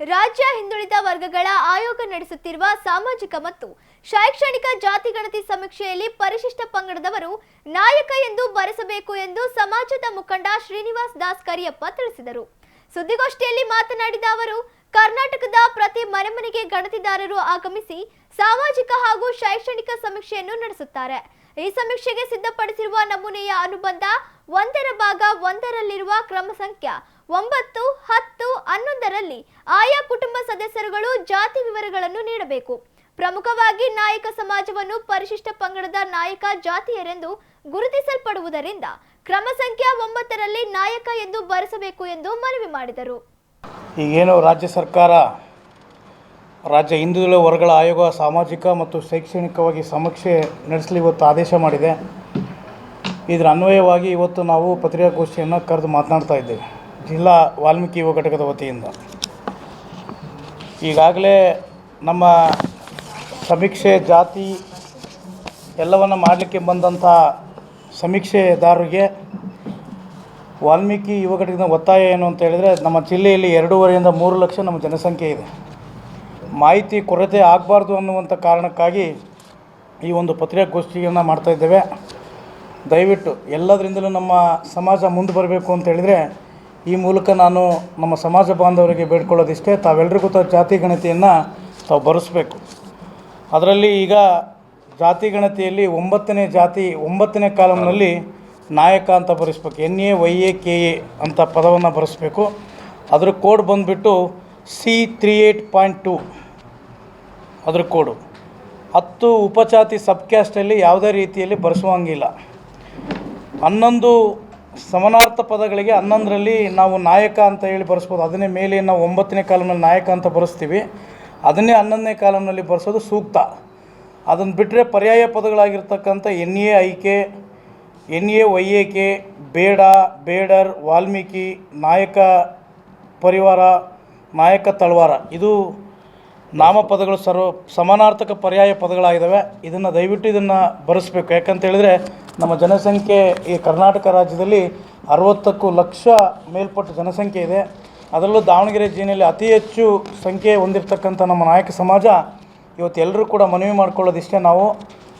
ರಾಜ್ಯ ಹಿಂದುಳಿದ ವರ್ಗಗಳ ಆಯೋಗ ನಡೆಸುತ್ತಿರುವ ಸಾಮಾಜಿಕ ಮತ್ತು ಶೈಕ್ಷಣಿಕ ಜಾತಿ ಗಣತಿ ಸಮೀಕ್ಷೆಯಲ್ಲಿ ಪರಿಶಿಷ್ಟ ಪಂಗಡದವರು ನಾಯಕ ಎಂದು ಬರೆಸಬೇಕು ಎಂದು ಸಮಾಜದ ಮುಖಂಡ ಶ್ರೀನಿವಾಸ್ ದಾಸ್ ಕರಿಯಪ್ಪ ತಿಳಿಸಿದರು. ಸುದ್ದಿಗೋಷ್ಠಿಯಲ್ಲಿ ಮಾತನಾಡಿದ ಅವರು, ಕರ್ನಾಟಕದ ಪ್ರತಿ ಮನೆ ಮನೆಗೆ ಗಣತಿದಾರರು ಆಗಮಿಸಿ ಸಾಮಾಜಿಕ ಹಾಗೂ ಶೈಕ್ಷಣಿಕ ಸಮೀಕ್ಷೆಯನ್ನು ನಡೆಸುತ್ತಾರೆ. ಈ ಸಮೀಕ್ಷೆಗೆ ಸಿದ್ಧಪಡಿಸಿರುವ ನಮೂನೆಯ ಅನುಬಂಧ ಒಂದರ ಭಾಗ ಒಂದರಲ್ಲಿರುವ ಕ್ರಮ ಸಂಖ್ಯೆ ಒಂಬತ್ತು, ಹತ್ತು, ಹನ್ನೊಂದರಲ್ಲಿ ಆಯಾ ಕುಟುಂಬ ಸದಸ್ಯರುಗಳು ಜಾತಿ ವಿವರಗಳನ್ನು ನೀಡಬೇಕು. ಪ್ರಮುಖವಾಗಿ ನಾಯಕ ಸಮಾಜವನ್ನು ಪರಿಶಿಷ್ಟ ಪಂಗಡದ ನಾಯಕ ಜಾತಿಯರೆಂದು ಗುರುತಿಸಲ್ಪಡುವುದರಿಂದ ಕ್ರಮ ಸಂಖ್ಯೆ ಒಂಬತ್ತರಲ್ಲಿ ನಾಯಕ ಎಂದು ಬರೆಸಬೇಕು ಎಂದು ಮನವಿ ಮಾಡಿದರು. ಈಗೇನು ರಾಜ್ಯ ಸರ್ಕಾರ ರಾಜ್ಯ ಹಿಂದುಳಿದ ವರ್ಗಗಳ ಆಯೋಗ ಸಾಮಾಜಿಕ ಮತ್ತು ಶೈಕ್ಷಣಿಕವಾಗಿ ಸಮೀಕ್ಷೆ ನಡೆಸಲು ಇವತ್ತು ಆದೇಶ ಮಾಡಿದೆ. ಇದರ ಅನ್ವಯವಾಗಿ ಇವತ್ತು ನಾವು ಪತ್ರಿಕಾಗೋಷ್ಠಿಯನ್ನು ಕರೆದು ಮಾತನಾಡ್ತಾ ಇದ್ದೇವೆ. ಜಿಲ್ಲಾ ವಾಲ್ಮೀಕಿ ಯುವ ಘಟಕದ ವತಿಯಿಂದ. ಈಗಾಗಲೇ ನಮ್ಮ ಸಮೀಕ್ಷೆ ಜಾತಿ ಎಲ್ಲವನ್ನು ಮಾಡಲಿಕ್ಕೆ ಬಂದಂಥ ಸಮೀಕ್ಷೆದಾರರಿಗೆ ವಾಲ್ಮೀಕಿ ಯುವ ಘಟಕದ ಒತ್ತಾಯ ಏನು ಅಂತ ಹೇಳಿದರೆ, ನಮ್ಮ ಜಿಲ್ಲೆಯಲ್ಲಿ ಎರಡೂವರೆಯಿಂದ ಮೂರು ಲಕ್ಷ ನಮ್ಮ ಜನಸಂಖ್ಯೆ ಇದೆ. ಮಾಹಿತಿ ಕೊರತೆ ಆಗಬಾರ್ದು ಅನ್ನುವಂಥ ಕಾರಣಕ್ಕಾಗಿ ಈ ಒಂದು ಪತ್ರಿಕಾಗೋಷ್ಠಿಯನ್ನು ಮಾಡ್ತಾ ಇದ್ದೇವೆ. ದಯವಿಟ್ಟು ಎಲ್ಲದರಿಂದಲೂ ನಮ್ಮ ಸಮಾಜ ಮುಂದೆ ಬರಬೇಕು ಅಂತ ಹೇಳಿದರೆ ಈ ಮೂಲಕ ನಾನು ನಮ್ಮ ಸಮಾಜ ಬಾಂಧವರಿಗೆ ಬೇಡ್ಕೊಳ್ಳೋದಿಷ್ಟೇ ತಾವೆಲ್ಲರಿಗೂ ತ ಜಾತಿ ಗಣತಿಯನ್ನು ತಾವು ಬರೆಸ್ಬೇಕು. ಅದರಲ್ಲಿ ಈಗ ಜಾತಿ ಗಣತಿಯಲ್ಲಿ ಒಂಬತ್ತನೇ ಜಾತಿ ಒಂಬತ್ತನೇ ಕಾಲಮ್ನಲ್ಲಿ ನಾಯಕ ಅಂತ ಬರೆಸ್ಬೇಕು. N A, Y A, K A ಅಂತ ಪದವನ್ನು ಬರೆಸ್ಬೇಕು. ಅದ್ರ ಕೋಡ್ ಬಂದುಬಿಟ್ಟು C three eight point two ಅದ್ರ ಕೋಡು. ಹತ್ತು ಉಪಜಾತಿ ಸಬ್ ಕ್ಯಾಸ್ಟಲ್ಲಿ ಯಾವುದೇ ರೀತಿಯಲ್ಲಿ ಬರೆಸುವಂಗಿಲ್ಲ. ಹನ್ನೊಂದು ಸಮಾನಾರ್ಥ ಪದಗಳಿಗೆ ಹನ್ನೊಂದರಲ್ಲಿ ನಾವು ನಾಯಕ ಅಂತ ಹೇಳಿ ಬರೆಸ್ಬೋದು. ಅದನ್ನೇ ಮೇಲೆ ನಾವು ಒಂಬತ್ತನೇ ಕಾಲಮ್ನಲ್ಲಿ ನಾಯಕ ಅಂತ ಬರೆಸ್ತೀವಿ. ಅದನ್ನೇ ಹನ್ನೊಂದನೇ ಕಾಲಮ್ನಲ್ಲಿ ಬರೆಸೋದು ಸೂಕ್ತ. ಅದನ್ನು ಬಿಟ್ಟರೆ ಪರ್ಯಾಯ ಪದಗಳಾಗಿರ್ತಕ್ಕಂಥ N A I K N A Y A K ಬೇಡ, ಬೇಡರ್, ವಾಲ್ಮೀಕಿ, ನಾಯಕ ಪರಿವಾರ, ನಾಯಕ ತಳವಾರ. ಇದು ನಾಮಪದಗಳು ಸರ್ವ ಸಮಾನಾರ್ಥಕ ಪರ್ಯಾಯ ಪದಗಳಾಗಿದ್ದಾವೆ. ಇದನ್ನು ದಯವಿಟ್ಟು ಇದನ್ನು ಬರೆಸ್ಬೇಕು. ಯಾಕಂತ ಹೇಳಿದ್ರೆ ನಮ್ಮ ಜನಸಂಖ್ಯೆ ಈ ಕರ್ನಾಟಕ ರಾಜ್ಯದಲ್ಲಿ ಅರವತ್ತಕ್ಕೂ ಲಕ್ಷ ಮೇಲ್ಪಟ್ಟ ಜನಸಂಖ್ಯೆ ಇದೆ. ಅದರಲ್ಲೂ ದಾವಣಗೆರೆ ಜಿಲ್ಲೆಯಲ್ಲಿ ಅತಿ ಹೆಚ್ಚು ಸಂಖ್ಯೆ ಹೊಂದಿರತಕ್ಕಂಥ ನಮ್ಮ ನಾಯಕ ಸಮಾಜ ಇವತ್ತು ಎಲ್ಲರೂ ಕೂಡ ಮನವಿ ಮಾಡ್ಕೊಳ್ಳೋದಿಷ್ಟೇ ನಾವು.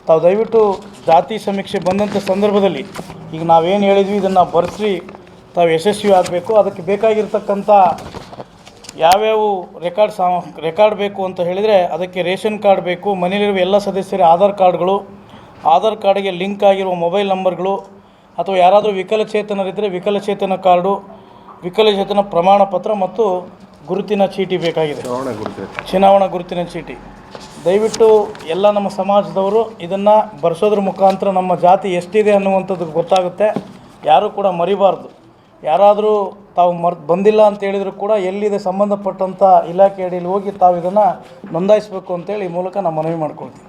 ತಾವು ದಯವಿಟ್ಟು ಜಾತಿ ಸಮೀಕ್ಷೆ ಬಂದಂಥ ಸಂದರ್ಭದಲ್ಲಿ ಈಗ ನಾವೇನು ಹೇಳಿದ್ವಿ, ಇದನ್ನು ಬರೆಸಿ ತಾವು ಯಶಸ್ವಿ ಆಗಬೇಕು, ಅದಕ್ಕೆ ಬೇಕಾಗಿರ್ತಕ್ಕಂಥ ಯಾವ್ಯಾವ ರೆಕಾರ್ಡ್ ಸಾ ರೆಕಾರ್ಡ್ ಬೇಕು ಅಂತ ಹೇಳಿದರೆ ಅದಕ್ಕೆ ರೇಷನ್ ಕಾರ್ಡ್ ಬೇಕು, ಮನೆಯಲ್ಲಿರುವ ಎಲ್ಲ ಸದಸ್ಯರ ಆಧಾರ್ ಕಾರ್ಡ್ಗಳು ಆಧಾರ್ ಕಾರ್ಡಿಗೆ ಲಿಂಕ್ ಆಗಿರುವ ಮೊಬೈಲ್ ನಂಬರ್ಗಳು ಅಥವಾ ಯಾರಾದರೂ ವಿಕಲಚೇತನರಿದ್ದರೆ ವಿಕಲಚೇತನ ಕಾರ್ಡು ವಿಕಲಚೇತನ ಪ್ರಮಾಣ ಪತ್ರ ಮತ್ತು ಗುರುತಿನ ಚೀಟಿ ಬೇಕಾಗಿದೆ. ಚುನಾವಣಾ ಗುರುತಿನ ಚೀಟಿ. ದಯವಿಟ್ಟು ಎಲ್ಲ ನಮ್ಮ ಸಮಾಜದವರು ಇದನ್ನು ಬರ್ಸೋದ್ರ ಮುಖಾಂತರ ನಮ್ಮ ಜಾತಿ ಎಷ್ಟಿದೆ ಅನ್ನುವಂಥದ್ದು ಗೊತ್ತಾಗುತ್ತೆ. ಯಾರೂ ಕೂಡ ಮರಿಬಾರ್ದು. ಯಾರಾದರೂ ತಾವು ಮರ್ ಬಂದಿಲ್ಲ ಅಂತ ಹೇಳಿದರೂ ಕೂಡ ಎಲ್ಲಿದೆ ಸಂಬಂಧಪಟ್ಟಂಥ ಇಲಾಖೆ ಅಡಿಯಲ್ಲಿ ಹೋಗಿ ತಾವು ಇದನ್ನು ನೋಂದಾಯಿಸಬೇಕು ಅಂತೇಳಿ ಈ ಮೂಲಕ ನಾನು ಮನವಿ ಮಾಡ್ಕೊಳ್ತೀನಿ